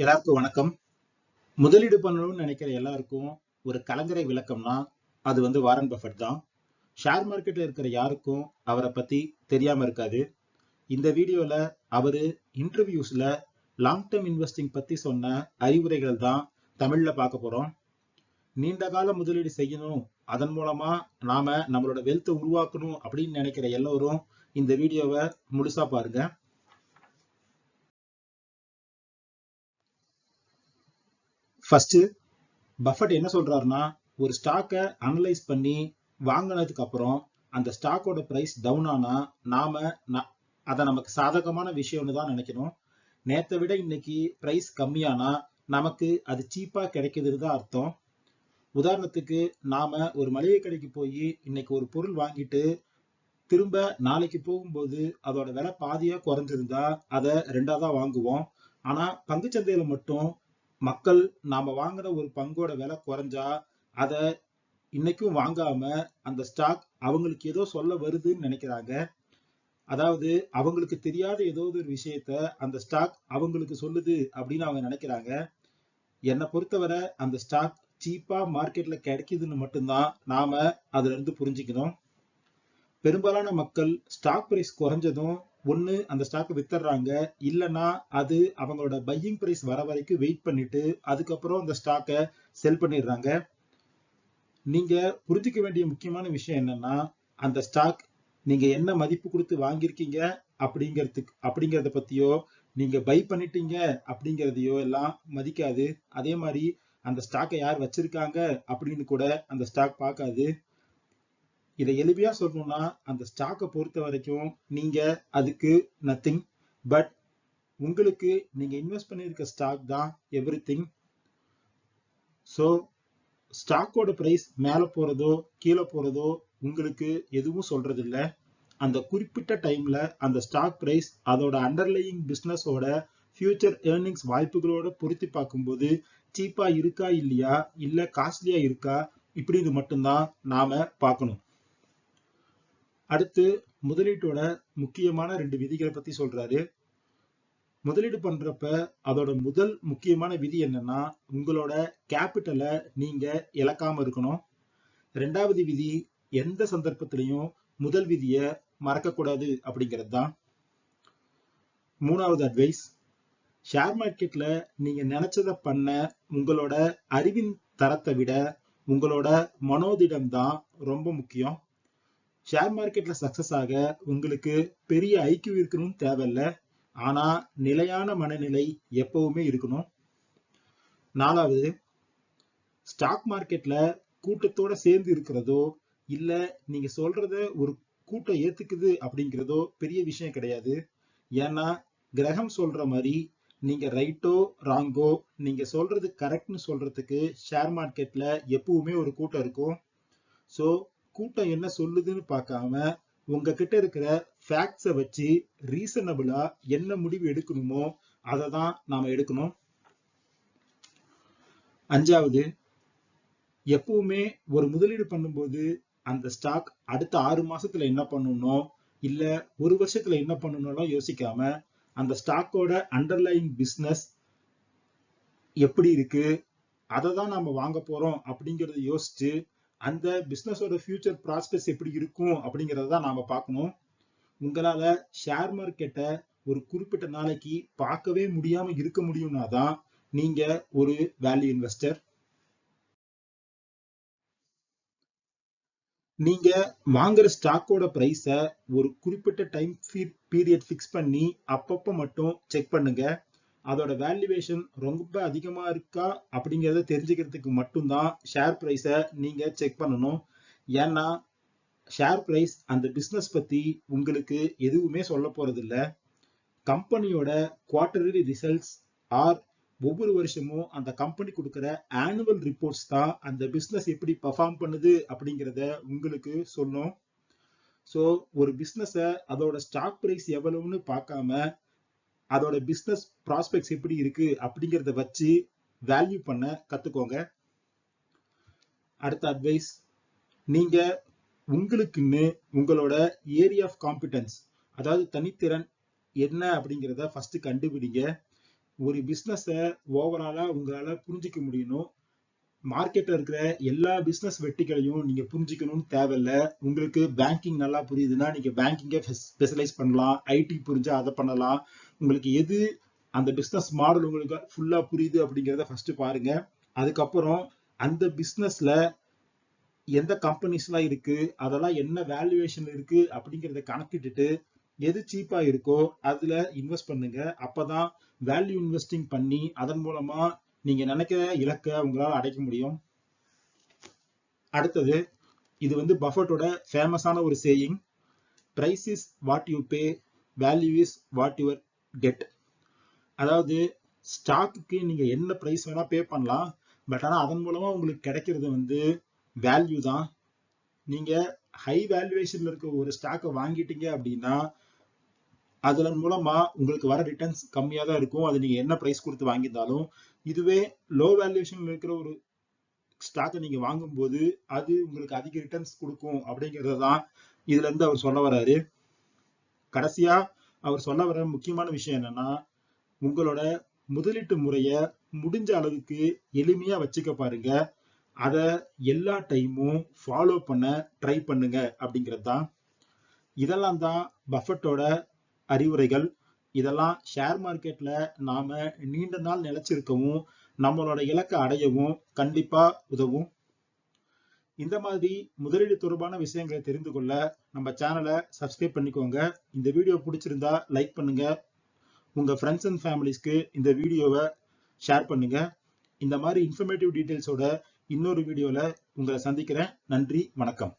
எல்லாருக்கும் வணக்கம். முதலீடு பண்ணணும்னு நினைக்கிற எல்லாருக்கும் ஒரு கலங்கரை விளக்கம்னா அது வந்து வாரன் பஃபட் தான். ஷேர் மார்க்கெட்ல இருக்கிற யாருக்கும் அவரை பத்தி தெரியாம இருக்காது. இந்த வீடியோல அவரு இன்டர்வியூஸ்ல லாங் டேர்ம் இன்வெஸ்டிங் பத்தி சொன்ன அறிவுரைகள் தான் தமிழ்ல பார்க்க போறோம். நீண்ட கால முதலீடு செய்யணும். அதன் மூலமா நாம நம்மளோட வெல்த்தை உருவாக்கணும் அப்படின்னு நினைக்கிற எல்லோரும் இந்த வீடியோவை முழுசா பாருங்க. ஃபர்ஸ்ட் பஃபட் என்ன சொல்றாருன்னா ஒரு ஸ்டாக்கை அனலைஸ் பண்ணி வாங்கினதுக்கு அப்புறம் அந்த ஸ்டாக்கோட பிரைஸ் டவுன் ஆனா நாம அதை நமக்கு சாதகமான விஷயம்னு தான் நினைக்கணும். நேத்தை விட இன்னைக்கு பிரைஸ் கம்மியானா நமக்கு அது சீப்பா கிடைக்குதுன்னு தான் அர்த்தம். உதாரணத்துக்கு நாம ஒரு மளிகை கடைக்கு போய் இன்னைக்கு ஒரு பொருள் வாங்கிட்டு திரும்ப நாளைக்கு போகும்போது அதோட விலை பாதியா குறைஞ்சிருந்தா அதை ரெண்டா தான் வாங்குவோம். ஆனா பங்குச்சந்தையில மட்டும் மக்கள் நாம வாங்குற ஒரு பங்கோட விலை குறைஞ்சா அத இன்னைக்கும் வாங்காம அந்த ஸ்டாக் அவங்களுக்கு ஏதோ சொல்ல வருதுன்னு நினைக்கிறாங்க. அதாவது அவங்களுக்கு தெரியாத ஏதோ ஒரு விஷயத்த அந்த ஸ்டாக் அவங்களுக்கு சொல்லுது அப்படின்னு அவங்க நினைக்கிறாங்க. என்னை பொறுத்தவரை அந்த ஸ்டாக் சீப்பா மார்க்கெட்ல கிடைக்குதுன்னு மட்டும்தான் நாம அதுல இருந்து புரிஞ்சுக்கணும். பெரும்பாலான மக்கள் ஸ்டாக் பிரைஸ் குறைஞ்சதும் ஒன்று அந்த ஸ்டாக் வித்துறாங்க இல்லைன்னா அது அவங்களோட பையிங் பிரைஸ் வர வரைக்கும் வெயிட் பண்ணிட்டு அதுக்கப்புறம் அந்த ஸ்டாக்கை செல் பண்ணிடுறாங்க. நீங்க புரிஞ்சுக்க வேண்டிய முக்கியமான விஷயம் என்னன்னா அந்த ஸ்டாக் நீங்க என்ன மதிப்பு கொடுத்து வாங்கியிருக்கீங்க அப்படிங்கிறதுக்கு அப்படிங்கறத பத்தியோ நீங்க பை பண்ணிட்டீங்க அப்படிங்கறதையோ எல்லாம் மதிக்காது. அதே மாதிரி அந்த ஸ்டாக்கை யார் வச்சிருக்காங்க அப்படின்னு கூட அந்த ஸ்டாக் பார்க்காது. இதை எளிமையா சொல்லணும்னா அந்த ஸ்டாக்கை பொறுத்த வரைக்கும் நீங்க அதுக்கு நத்திங் பட் உங்களுக்கு நீங்க இன்வெஸ்ட் பண்ணியிருக்க ஸ்டாக் தான் எவ்ரி திங் ஸோ ஸ்டாக்கோட பிரைஸ் மேலே போறதோ கீழே போறதோ உங்களுக்கு எதுவும் சொல்றது இல்லை அந்த குறிப்பிட்ட டைம்ல அந்த ஸ்டாக் பிரைஸ் அதோட அண்டர்லையிங் பிஸ்னஸோட ஃபியூச்சர் ஏர்னிங்ஸ் வாய்ப்புகளோட பொருத்தி பார்க்கும்போது சீப்பா இருக்கா இல்லையா இல்ல காஸ்ட்லியா இருக்கா இப்படின்னு மட்டும்தான் நாம பார்க்கணும். அடுத்து முதலீட்டோட முக்கியமான ரெண்டு விதிகளை பத்தி சொல்றாரு. முதலீடு பண்றப்ப அதோட முதல் முக்கியமான விதி என்னன்னா உங்களோட கேபிட்டலை நீங்க இழக்காம இருக்கணும். ரெண்டாவது விதி எந்த சந்தர்ப்பத்திலையும் முதல் விதிய மறக்கக்கூடாது அப்படிங்கிறது தான் மூணாவது அட்வைஸ் ஷேர் மார்க்கெட்ல நீங்க நினைச்சதை பண்ண உங்களோட அறிவின் தரத்தை விட உங்களோட மனோதிடம் தான் ரொம்ப முக்கியம். ஷேர் மார்க்கெட்ல சக்சஸ் ஆக உங்களுக்கு பெரிய ஐக்கியம் இருக்கணும்னு தேவையில்ல. ஆனா நிலையான மனநிலை எப்பவுமே இருக்கணும். நாலாவது ஸ்டாக் மார்க்கெட்ல கூட்டத்தோட சேர்ந்து இருக்கிறதோ இல்ல நீங்க சொல்றத ஒரு கூட்டம் ஏத்துக்குது அப்படிங்கிறதோ பெரிய விஷயம் கிடையாது. ஏன்னா கிரகம் சொல்ற மாதிரி நீங்க ரைட்டோ ராங்கோ நீங்க சொல்றது கரெக்ட்னு சொல்றதுக்கு ஷேர் மார்க்கெட்ல எப்பவுமே ஒரு கூட்டம் இருக்கும். ஸோ கூட்டம் என்ன சொல்லுதுன்னு பார்க்காம உங்ககிட்ட இருக்கிற ஃபேக்ட்ஸை வச்சு ரீசனபிளா என்ன முடிவு எடுக்கணுமோ அதை தான் நாம எடுக்கணும். அஞ்சாவது எப்பவுமே ஒரு முதலீடு பண்ணும்போது அந்த ஸ்டாக் அடுத்த ஆறு மாசத்துல என்ன பண்ணணும் இல்ல ஒரு வருஷத்துல என்ன பண்ணணும்லாம் யோசிக்காம அந்த ஸ்டாக்கோட அண்டர்லைங் பிஸ்னஸ் எப்படி இருக்கு அதை தான் நாம வாங்க போறோம் அப்படிங்கறத யோசிச்சு அந்த பிசினஸோட ஃபியூச்சர் ப்ராஸ்பெக்ட்ஸ் எப்படி இருக்கும் அப்படிங்கறத தான் நாம பார்க்கணும். உங்களால ஷேர் மார்க்கெட்டை ஒரு குறிப்பிட்ட நாளைக்கு பார்க்கவே முடியாம இருக்க முடியும்னா தான் நீங்க ஒரு வேல்யூ இன்வெஸ்டர் நீங்க வாங்குற ஸ்டாக்கோட ப்ரைஸை ஒரு குறிப்பிட்ட டைம் பீரியட் ஃபிக்ஸ் பண்ணி அப்பப்போ மட்டும் செக் பண்ணுங்க. அதோட வேல்யூவேஷன் ரொம்ப அதிகமாக இருக்கா அப்படிங்கிறத தெரிஞ்சுக்கிறதுக்கு மட்டும்தான் ஷேர் ப்ரைஸை நீங்கள் செக் பண்ணணும். ஏன்னா ஷேர் ப்ரைஸ் அந்த பிஸ்னஸ் பற்றி உங்களுக்கு எதுவுமே சொல்ல போகிறதில்ல கம்பெனியோட குவார்டர்லி ரிசல்ட்ஸ் ஆர் ஒவ்வொரு வருஷமும் அந்த கம்பெனி கொடுக்குற ஆனுவல் ரிப்போர்ட்ஸ் தான் அந்த பிஸ்னஸ் எப்படி பர்ஃபார்ம் பண்ணுது அப்படிங்கிறத உங்களுக்கு சொல்லும். ஸோ ஒரு பிஸ்னஸை அதோட ஸ்டாக் ப்ரைஸ் எவ்வளவுன்னு பார்க்காம அதோட பிஸ்னஸ் ப்ராஸ்பெக்ட்ஸ் எப்படி இருக்கு அப்படிங்கிறத வச்சு வேல்யூ பண்ண கத்துக்கோங்க. அடுத்த அட்வைஸ் நீங்க உங்களுக்குன்னு உங்களோட ஏரியா ஆஃப் காம்பிடன்ஸ் அதாவது தனித்திறன் என்ன அப்படிங்கிறத ஃபர்ஸ்ட் கண்டுபிடிங்க. ஒரு பிஸ்னஸை ஓவராலாக உங்களால் புரிஞ்சிக்க முடியணும். மார்க்கெட்ல இருக்கிற எல்லா பிசினஸ் வெட்டிகளையும் நீங்க புரிஞ்சுக்கணும்னு தேவையில்ல. உங்களுக்கு பேங்கிங் நல்லா புரியுதுன்னா நீங்க பேங்கிங்கே ஸ்பெஷலைஸ் பண்ணலாம். ஐடி புரிஞ்சா அதை பண்ணலாம். உங்களுக்கு எது அந்த பிசினஸ் மாடல் உங்களுக்கு ஃபுல்லா புரியுது அப்படிங்கிறத ஃபர்ஸ்ட் பாருங்க. அதுக்கப்புறம் அந்த பிசினஸ்ல எந்த கம்பெனிஸ்லாம் இருக்கு அதெல்லாம் என்ன வேல்யூவேஷன் இருக்கு அப்படிங்கிறத கணக்கிட்டுட்டு எது சீப்பா இருக்கோ அதுல இன்வெஸ்ட் பண்ணுங்க. அப்பதான் வேல்யூ இன்வெஸ்டிங் பண்ணி அதன் மூலமா நீங்க நினைக்கிற இலக்கை உங்களால அடைக்க முடியும். அடுத்தது இது வந்து பஃபட்டோட ஃபேமஸான ஒரு saying. Price is what you pay value is what your get அதாவது ஸ்டாக்குக்கு நீங்க என்ன ப்ரைஸ் வேணா பே பண்ணலாம். பட் ஆனா அதன் மூலமா உங்களுக்கு கிடைக்கிறது வந்து வேல்யூ தான். நீங்க ஹை வேல்யூவேஷன்ல இருக்க ஒரு ஸ்டாக்கை வாங்கிட்டீங்க அப்படின்னா அதன் மூலமா உங்களுக்கு வர ரிட்டர்ன்ஸ் கம்மியா தான் இருக்கும். அது நீங்க என்ன பிரைஸ் கொடுத்து வாங்கியிருந்தாலும் இதுவே லோ வேல்யூஷன் இருக்கிற ஒரு ஸ்டாக்கை நீங்க வாங்கும்போது அது உங்களுக்கு அதிக ரிட்டர்ன்ஸ் கொடுக்கும் அப்படிங்கறத தான் இதுல இருந்து அவர் சொல்ல வர்றாரு. கடைசியா அவர் சொல்ல வர முக்கியமான விஷயம் என்னன்னா உங்களோட முதலீட்டு முறைய முடிஞ்ச அளவுக்கு எளிமையா வச்சுக்க பாருங்க. அத எல்லா டைமும் ஃபாலோ பண்ண ட்ரை பண்ணுங்க அப்படிங்கிறது தான். இதெல்லாம் தான் பஃபட்டோட அறிவுரைகள். இதெல்லாம் ஷேர் மார்க்கெட்ல நாம நீண்ட நாள் நிலைச்சிருக்கவும் நம்மளோட இலக்கை அடையவும் கண்டிப்பா உதவும். இந்த மாதிரி முதலீடு தொடர்பான விஷயங்களை தெரிந்து கொள்ள நம்ம சேனலை சப்ஸ்கிரைப் பண்ணிக்கோங்க. இந்த வீடியோ பிடிச்சிருந்தா லைக் பண்ணுங்க. உங்க ஃப்ரெண்ட்ஸ் அண்ட் ஃபேமிலிஸ்க்கு இந்த வீடியோவை ஷேர் பண்ணுங்க. இந்த மாதிரி இன்ஃபர்மேட்டிவ் டீட்டெயில்ஸோட இன்னொரு வீடியோவில் உங்களை சந்திக்கிறேன். நன்றி வணக்கம்.